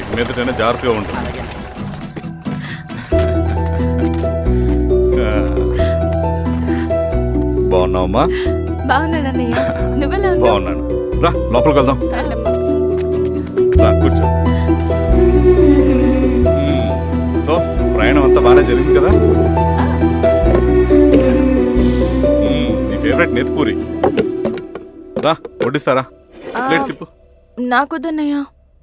ఇక మీదటైనా జాగ్రత్తగా ఉంటుంది బాగున్నావమ్మా? బాగున్నాను అన్నయ్య నువ్వెలా బాగున్నాను. రా లోపలికి వెళ్దాం. రా కూర్చో. సో ప్రయాణం అంతా బాగానే జరిగింది కదా. నీ ఫేవరెట్ నెత్తిపూరి రా వడ్డిస్తారా? ప్లేట్ తిప్పు. నాకొద్దన్నయ్య.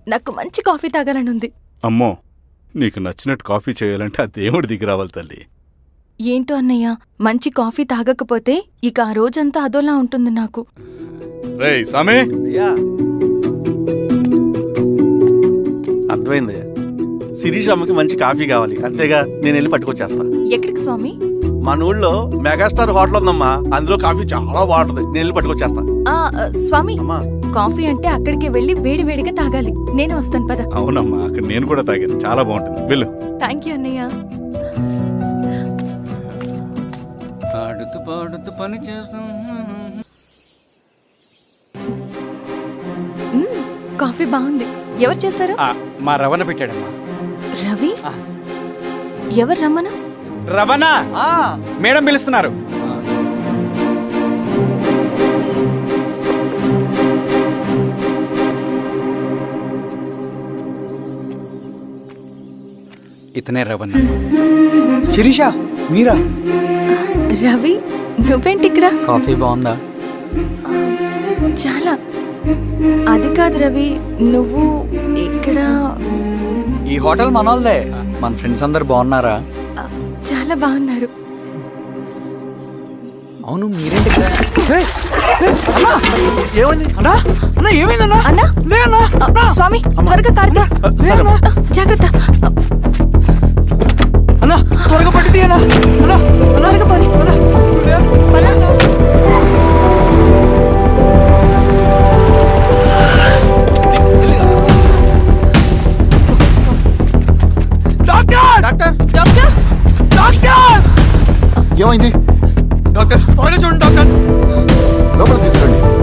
నాకు మంచి కాఫీ తాగాలని ఉంది అమ్మో నీకు నచ్చినట్టు కాఫీ చేయాలంటే ఆ దేవుడి దిగి రావాలి తల్లి. ఏంటో అన్నయ్య మంచి కాఫీ తాగకపోతే ఇక ఆ రోజంతా అదోలా ఉంటుంది నాకు. సామే! అర్థమైంది. శిరీష్ అమ్మకి మంచి కాఫీ కావాలి. అంతేగా నేను వెళ్ళి పట్టుకొచ్చేస్తా. ఎక్కడికి స్వామి? మన ఊళ్ళో మెగాస్టార్ హోటల్ ఉందమ్మా. అందులో కాఫీ చాలా బాగుంటుంది. నేను వెళ్ళి పట్టుకొచ్చేస్తా. ఆ, స్వామి. అమ్మా. కాఫీ అంటే అక్కడికి వెళ్ళి వేడి వేడిగా తాగాలి. నేను వస్తాను పద. అవునమ్మా అక్కడ నేను కూడా తాగాను. చాలా బాగుంటుంది. వెళ్ళు. థ్యాంక్ యూ అన్నయ్య. ఆడుతూ పాడుతూ పని చేస్తాం. కాఫీ బాగుంది. ఎవరు చేశారు? ఆ, మా రవణ పెట్టాడమ్మా. రవి. ఎవరు రమ్మను రవణ! మేడం పిలుస్తున్నారు. ఇతనే రవణ. శిరీష మీరా? రవి నువ్వేంటి ఇక్కడ కాఫీ బాగుందా? చాలా. అది కాదు రవి నువ్వు ఇక్కడ ఈ హోటల్ మనోల్దే. మన ఫ్రెండ్స్ అందరు బాగున్నారా? ఆ, చాలా బాగున్నారు. అవును మీరేంటి ఇక్కడ? ఏమైంది? అన్నా అన్నా ఏమైందన్నా? అన్నా? లే అన్నా స్వామి త్వరగా కారుతా. జాగ్రత్త. అన్నా త్వరగా పట్టి అన్నా. అన్నా త్వరగా పోనీ. అన్నా లే. పద. డాక్టర్! డాక్టర్? డాక్టర్? డాక్టర్! ఏమైంది? డాక్టర్ త్వరగా చూడండి డాక్టర్. లోపలికి తీసుకురండి.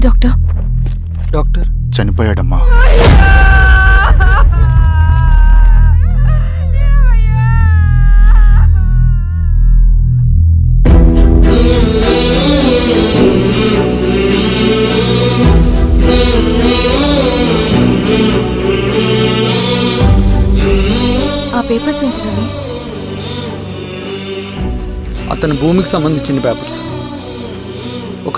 ఉంది డాక్టర్? డాక్టర్? చనిపోయాడమ్మా. ఆ పేపర్స్ ఏంటి రవి? అతని భూమికి సంబంధించిన పేపర్స్.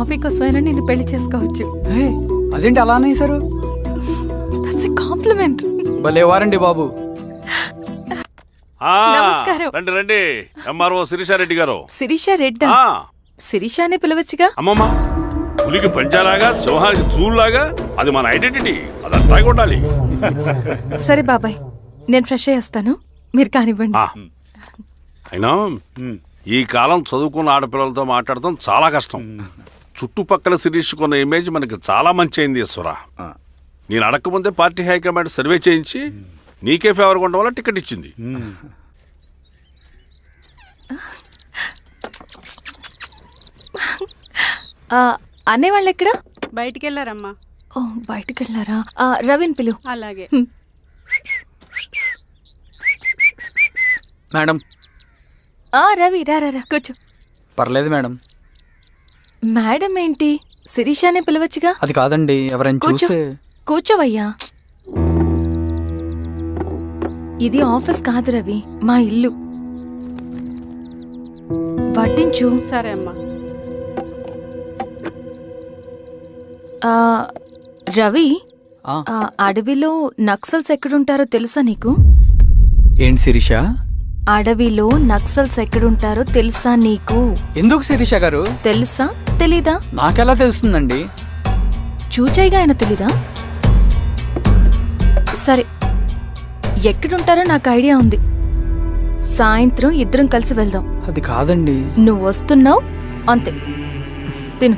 కాఫీ కోసమైనా నేను పెళ్ళి చేసుకోవచ్చు. అదేంటి అలా అనేసారు దట్స్ ఎ కాంప్లిమెంట్ భలే వారండి బాబు. ఆ, నమస్కారం. రండి రండి. ఎంఆర్ఓ శిరీషారెడ్డి గారు. శిరీష రెడ్డా? ఆ, శిరీష అనే పిలవచ్చుగా? అమ్మమ్మ పులికి పంచాలాగా సింహానికి చూలాగా అది మన ఐడెంటిటీ అదంతా ఉండాలి సరే బాబాయ్ నేను ఫ్రెష్ అయ్యి వస్తాను మీరు కానివ్వండి. అయినా ఈ కాలం చదువుకున్న ఆడపిల్లలతో మాట్లాడటం చాలా కష్టం. చుట్టుపక్కల శిరీష్ కొన్న ఇమేజ్ మనకి చాలా మంచి అయింది ఈశ్వర. నేను అడగకముందే పార్టీ హైకమాండ్ సర్వే చేయించి నీకే ఫేవర్గా ఉండడం వల్ల టికెట్ ఇచ్చింది. ఆ, అనేవాళ్ళు ఎక్కడ బయటికి వెళ్ళారమ్మా ఓ బయటికి వెళ్ళారా ఆ, రవిని పిలు. అలాగే. మేడం. ఆ రవి రా రా రా కూర్చో. పర్లేదు మేడం. మేడం ఏంటి? శిరీషానే పిలవచ్చుగా? అది కాదండి ఎవరైనా కూర్చో. చూస్తే కూర్చోవయ్యా. ఇది ఆఫీస్ కాదు రవి మా ఇల్లు. వడ్డించు. సరే అమ్మా. ఆ, రవి ఆ, ఆ, అడవిలో నక్సల్స్ ఎక్కడుంటారో తెలుసా నీకు? ఏంటి శిరీష? అడవిలో నక్సల్స్ ఎక్కడుంటారో తెలుసా నీకు? ఎందుకు శిరీష గారు? తెలుసా? తెలీదా? నాకెలా తెలుస్తుందండి? చూచాయిగా ఆయన తెలీదా? సరే ఎక్కడుంటారో నాకు ఐడియా ఉంది. సాయంత్రం ఇద్దరం కలిసి వెళ్దాం. అది కాదండి. నువ్వు వస్తున్నావు? అంతే. తిను.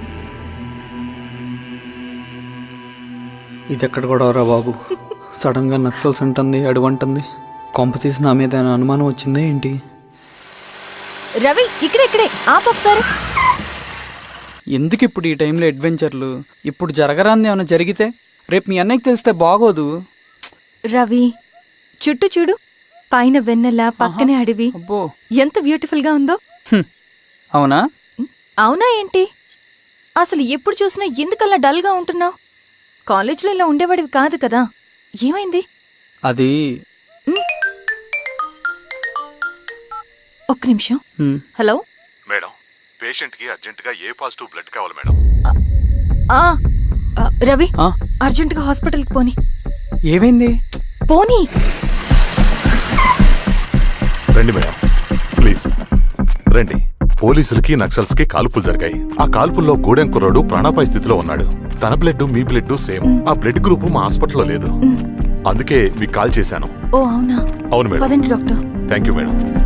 ఇది ఎక్కడ కూడా రా బాబు? సడన్గా నక్సల్స్ అంటుంది అడువంటుంది కొంప తీసి నా మీద అనుమానం వచ్చిందే ఏంటి? రవి ఇక్కడే ఇక్కడే. ఆపు ఒకసారి. ఎందుకు ఇప్పుడు ఈ టైంలో అడ్వెంచర్లు? ఇప్పుడు జరగరాంది ఏమైనా జరిగితే? రేపు మీ అన్నయ్యకి తెలిస్తే బాగోదు. రవి చుట్టూ చూడు. పైన వెన్నెల పక్కనే అడవి. అబ్బో. ఎంత బ్యూటిఫుల్గా ఉందో. అవునా? అవునా ఏంటి? అసలు ఎప్పుడు చూసినా ఎందుకలా డల్గా ఉంటున్నావు? కాలేజ్లో ఇలా ఉండేవాడివి కాదు కదా. ఏమైంది? అది ఒక్క నిమిషం. హలో? మేడం. పేషెంట్కి అర్జెంట్గా ఏ పాజిటివ్ బ్లడ్ కావాలి మేడం? ఆ ఆ, రవి ఆ, అర్జెంటుగా హాస్పిటల్కి పోని. ఏమైంది? పోనీ. రండి మేడం. ప్లీజ్. రండి. పోలీసులకి నక్సల్స్కి కాల్పులు జరిగాయి. ఆ కాల్పుల్లో గూడెం కుర్రాడు ప్రాణాపాయ స్థితిలో ఉన్నాడు. తన బ్లడ్ మీ బ్లడ్ సేమ్. ఆ బ్లడ్ గ్రూప్ మా హాస్పిటల్లో లేదు. అందుకే మీకు కాల్ చేశాను. ఓ అవునా? అవును మేడం. పదండి డాక్టర్. Thank you madam.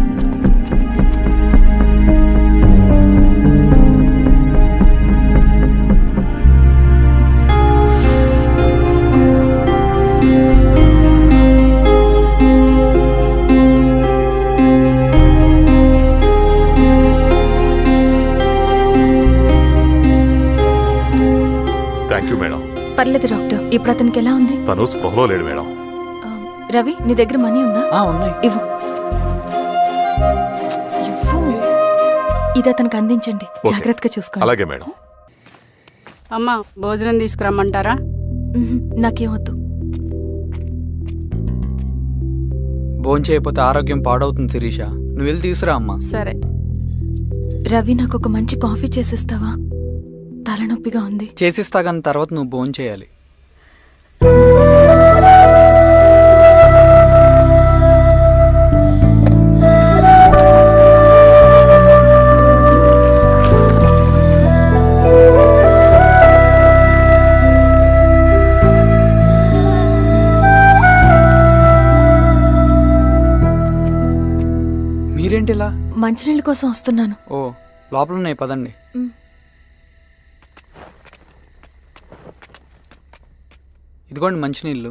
ఇప్పుడు అతనికి ఎలా ఉంది? తను స్పృహలో లేడు మేడం. ఆ, రవి నీ దగ్గర మనీ ఉందా? ఆ, ఉన్నాయి. ఇవ్వు. ఇవ్వు. ఇది అతనికి అందించండి. ఓకే. జాగ్రత్తగా చూసుకోండి. అలాగే మేడం. అమ్మ భోజనం తీసుకురమ్మంటారా? మ్మ్, నాకేమొద్దు భోంచేయకపోతే ఆరోగ్యం పాడవుతుంది శిరీష. నువ్వు వెళ్ళి తీసురా అమ్మా. సరే. రవి నాకు ఒక మంచి కాఫీ చేసిస్తావా? తలనొప్పిగా ఉంది. చేసిస్తా కానీ తర్వాత నువ్వు భోంచేయాలి మీరేంటిలా? మంచినీళ్ళ కోసం వస్తున్నాను. ఓ లోపల ఉన్నాయి పదండి ఇదిగోండి మంచినీళ్ళు.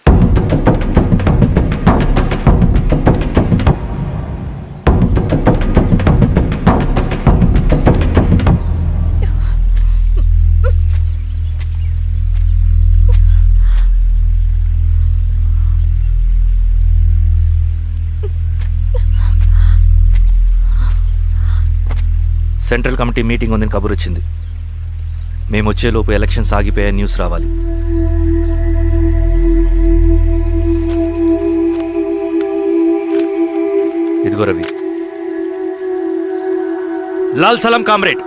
సెంట్రల్ కమిటీ మీటింగ్ ఉందని కబురు వచ్చింది. మేము వచ్చేలోపు ఎలక్షన్స్ ఆగిపోయే న్యూస్ రావాలి. ఇదిగో రవి. లాల్ సలం కామ్రేడ్.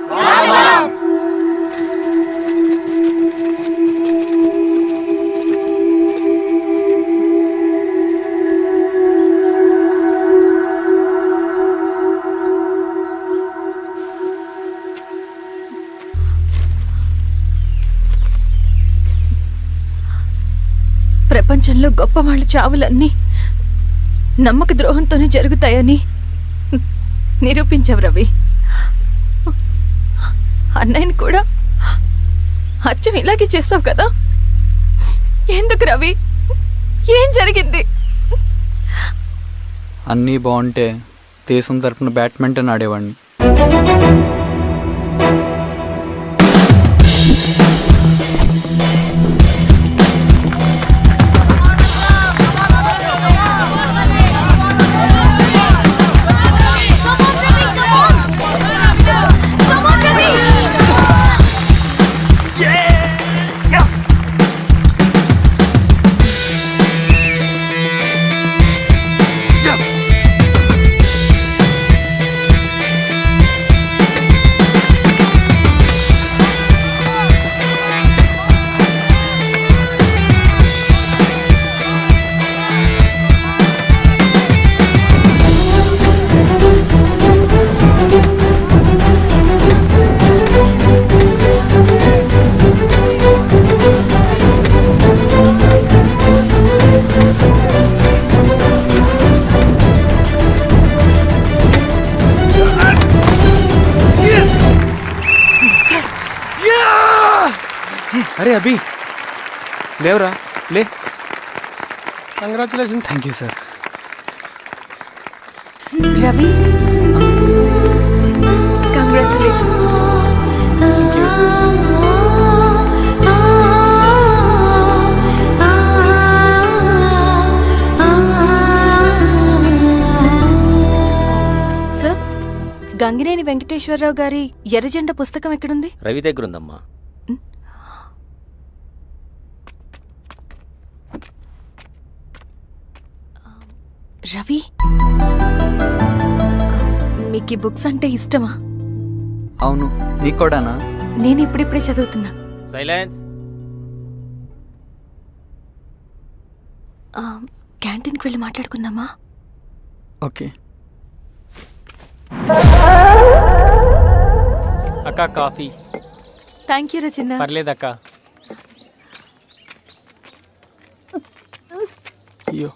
గొప్ప వాళ్ళ చావులన్నీ నమ్మక ద్రోహంతోనే జరుగుతాయని నిరూపించావు రవి. అన్నయ్యని కూడా అచ్చం ఇలాగే చేసావు కదా? ఎందుకు రవి? ఏం జరిగింది? అన్నీ బాగుంటే దేశం తరపున బ్యాడ్మింటన్ ఆడేవాడిని అభి లేవరా లే. Congratulation thank you sir Ravi. Congratulations sir Gangineni Venkateswararao గారి ఎర్రజెండ పుస్తకం ఎక్కడుంది? రవి దగ్గర రవి? మీకు ఈ బుక్స్ అంటే ఇష్టమా? అవును నీకు కూడానా? నేను ఇప్పుడిప్పుడే చదువుతున్నా. సైలెన్స్. క్యాంటీన్కి వెళ్ళి మాట్లాడుకుందామా? ఓకే. అక్క కాఫీ. Thank you Rachana. పర్లేదక్క. అయ్యో.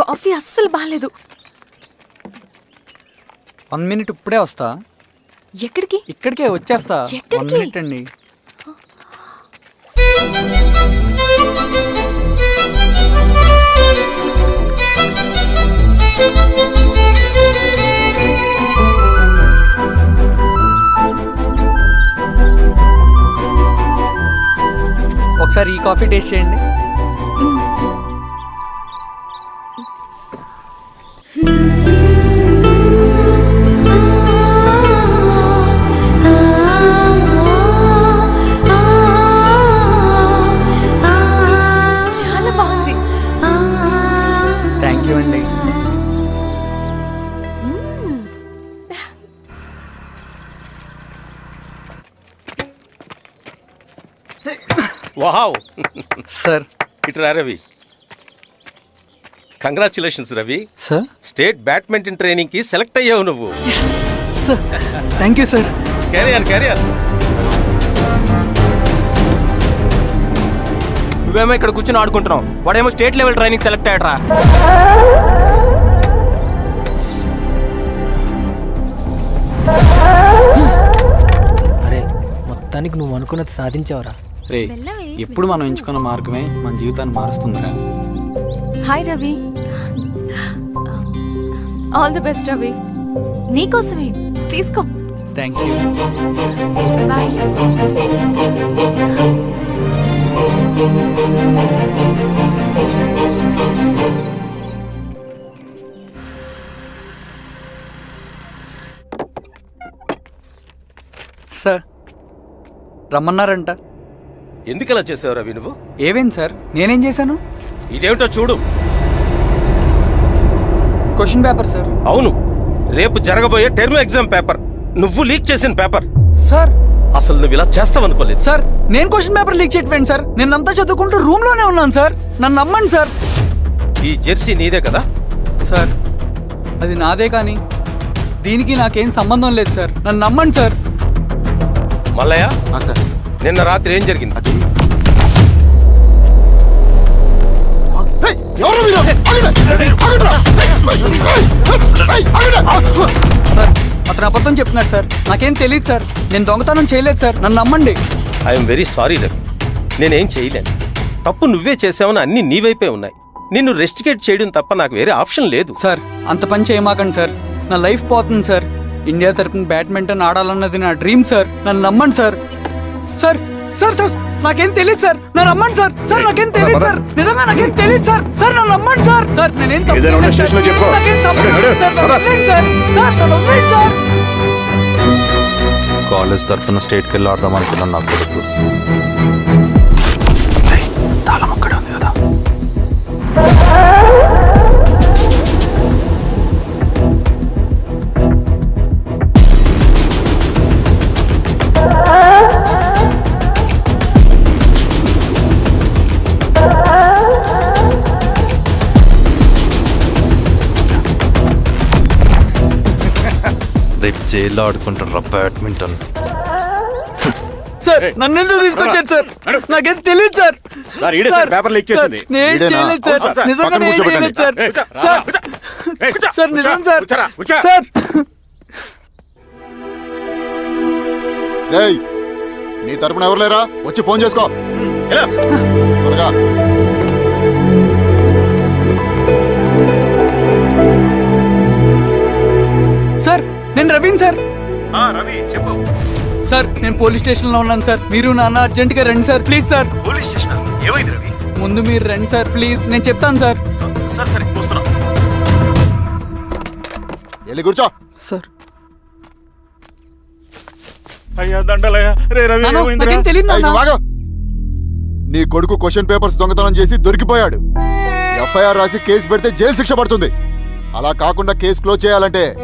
కాఫీ అస్సలు బాగాలేదు వన్ మినిట్ ఇప్పుడే వస్తా. ఎక్కడికి? ఇక్కడికే వచ్చేస్తా. వన్ ఎక్కడికి? మినిట్ అండి. ఒకసారి ఈ కాఫీ టేస్ట్ చేయండి. వావ్. సార్. ఇటు Ravi. Congratulations Ravi sir state badminton ట్రైనింగ్కి సెలెక్ట్ అయ్యావు నువ్వు. Sir thank you sir career career నువ్వేమో ఇక్కడ కూర్చొని ఆడుకుంటున్నావు. వాడేమో స్టేట్ లెవెల్ ట్రైనింగ్ సెలెక్ట్ అయ్యాడ్రా. అరే మొత్తానికి నువ్వు అనుకున్నది సాధించావురా. రే ఎప్పుడు మనం ఎంచుకున్న మార్గమే మన జీవితాన్ని మారుస్తుందిరా. Hi Ravi. All the best Ravi. నీకోసమే. తీసుకో. థ్యాంక్ యూ బాయ్ రమ్మన్నారంట. ఎందుకు ఇలా చేసావు రవి నువ్వు? ఏవేం సార్? నేనేం చేశాను? ఇదేమిటో చూడు. Question paper sir. అవును. రేపు జరగబోయే టర్మ్ ఎగ్జామ్ పేపర్. నువ్వు లీక్ చేసిన పేపర్. సార్. అసలు నువ్వు ఇలా చేస్తావనుకోలేదు. సార్ నేను క్వశ్చన్ పేపర్ లీక్ చేయట్వేండి సార్. నేను అంతా చదువుకుంటూ రూమ్లోనే ఉన్నాను సార్. నన్ను నమ్మండి సార్. ఈ జెర్సీ నీదే కదా? సార్ అది నాదే కానీ దీనికి నాకేం సంబంధం లేదు సార్. నన్ను నమ్మండి సార్. మల్లయ్య సార్. నిన్న రాత్రి ఏం జరిగింది? సార్ అతను అబద్ధం చెప్తున్నాడు సార్. నాకేం తెలియదు సార్. నేను దొంగతనం చేయలేదు సార్. నన్ను నమ్మండి. ఐఎమ్ వెరీ సారీ రవి నేనేం చేయలేను. తప్పు నువ్వే చేసావని అన్ని నీ వైపే ఉన్నాయి. నిన్ను రెస్టికేట్ చేయడం తప్ప నాకు వేరే ఆప్షన్ లేదు. సార్ అంత పని చేయమాకండి సార్. నా లైఫ్ పోతుంది సార్. ఇండియా తరపున బ్యాడ్మింటన్ ఆడాలన్నది నా డ్రీమ్ సార్. నన్ను నమ్మండి సార్. Sir sir sir. నాకేం తెలియదు సార్. నన్ను నమ్మండి సార్. సార్ నాకేం తెలియదు సార్. నిజంగా నాకేం తెలియదు సార్. సార్ నన్ను నమ్మండి సార్. సార్ నేనేం తప్పు చేయలేదు సార్. నాకేం సార్. సార్. సార్ నన్ను సార్. కాలేజ్ తరఫున స్టేట్కి వెళ్ళి ఆడదాం అనుకున్నాను నా కొడుకు. రేపు జైల్లో ఆడుకుంటారు బ్యాడ్మింటన్ సార్ నన్ను ఎందుకు తీసుకొచ్చారు సార్ నాకేం తెలియదు సార్ సార్, ఈడే సార్ పేపర్ లీక్ చేసింది. సార్, నేను? చేయలేదు సార్ నిజంగా నేను. చేయలేదు సార్. సార్. సార్ నిజం. సార్. సార్ రేయ్ నీ తరపున ఎవరు లేరా వచ్చి ఫోన్ చేసుకో ఎలా? త్వరగా నేను రవీన్ సార్. ఆ, రవి చెప్పు. సార్ నేను పోలీస్ స్టేషన్లో ఉన్నాను సార్. మీరు నాన్న అర్జెంట్గా రండి sir. Please sir. Police station? ఏమైంది రవి? ముందు మీరు రండి సార్. ప్లీజ్ నేను చెప్తాను సార్. సరే సరే వస్తున్నా. వెళ్ళి కూర్చో. సార్. అయ్యా దండలయ్యా. రే రవి? నాకేం తెలియదు నాన్న. నీ కొడుకు క్వశ్చన్ పేపర్స్ దొంగతనం చేసి దొరికిపోయాడు. ఎఫ్ఐఆర్ రాసి కేసు పెడితే జైలు శిక్ష పడుతుంది. అలా కాకుండా కేసు క్లోజ్ చేయాలంటే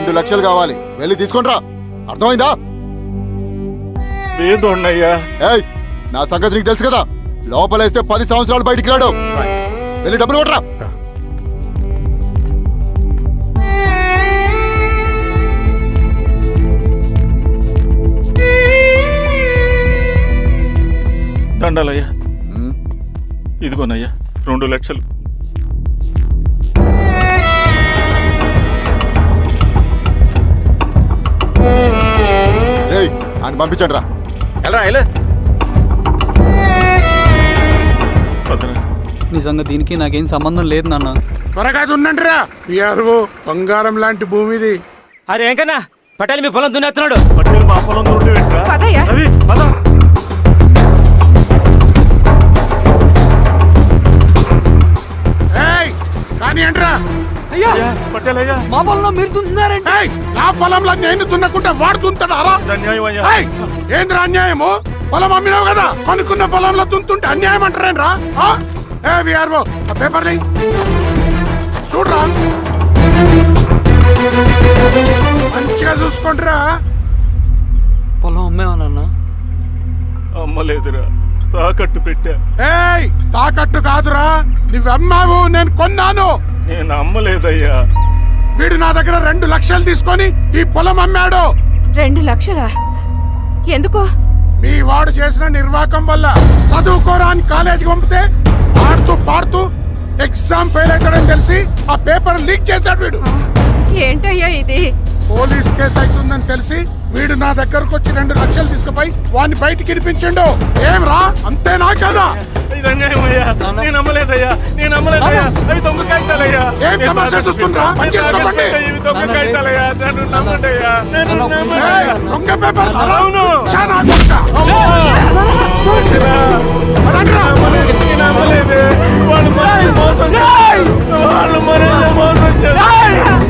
రెండు లక్షలు కావాలి. వెళ్ళి తీసుకుంట్రా అర్థమైందా? ఏయ్ నా సంగతి నీకు తెలుసు కదా. లోపలేస్తే పది సంవత్సరాలు బయటికి రాడు. వెళ్ళి డబ్బులు కొట్టరా దండలయ్యా. ఇదిగోనయ్యా రెండు లక్షలు. ఆయన పంపించండి రా. ఎలా ఎలా నిజంగా దీనికి నాకేం సంబంధం లేదు నాన్న. త్వరగా దున్నండి రా. బంగారం లాంటి భూమిది. అరే ఏంకన్నా? పటేల్ మీ పొలం దున్నేస్తున్నాడు. పట్టేలు మా పొలం దూరం పొలంలో నేను దున్నకుంటే వాడు దున్నుతాడా అన్యాయం అయ్యా. ఏయ్ ఏంద్రా అన్యాయము? పొలం అమ్మినావు కదా? అనుకున్న పొలంలో దున్తుంటే అన్యాయం అంటారేంట్రా? ఆ? ఏ విఆర్ఓ ఆ పేపర్ని చూడరా. మంచిగా చూసుకుంటారా. పొలం అమ్మేవా నాన్న? అమ్మలేదురా. తాకట్టు పెట్టా. ఏయ్ తాకట్టు కాదురా. నువ్వు అమ్మావు నేను కొన్నాను. నేను అమ్మలేదయ్యా. వీడు నా దగ్గర రెండు లక్షలు తీసుకొని ఈ పొలం అమ్మాడు. రెండు లక్షలా? ఎందుకో? మీ వాడు చేసిన నిర్వాకం వల్ల చదువుకోరా అని కాలేజీకి పంపితే ఆడుతూ పాడుతూ ఎగ్జామ్ ఫెయిల్ అవుతాడని తెలిసి ఆ పేపర్ లీక్ చేశాడు వీడు. ఏంటయ్యా ఇది? పోలీస్ కేసు అవుతుందని తెలిసి వీడు నా దగ్గరకు వచ్చి రెండు లక్షలు తీసుకుపోయి వాడిని బయటికి వినిపించిండు ఏం రా? అంతేనా కదా? నేను అమ్మలేదయ్యా నేను అవి దొంగ కాగితాలయ్యా. ఏం తమాషా చూస్తుండ్రా? పని చేసుకోకండి. ఇవి దొంగ కాగితాలయ్యా. నన్ను నమ్మండి అయ్యా నన్ను నమ్మండి ఏయ్, అయ్యా. దొంగ పేపర్ అవును. చాలా. నేను వాళ్ళు మనల్ని మోసం. వాళ్ళు మోసం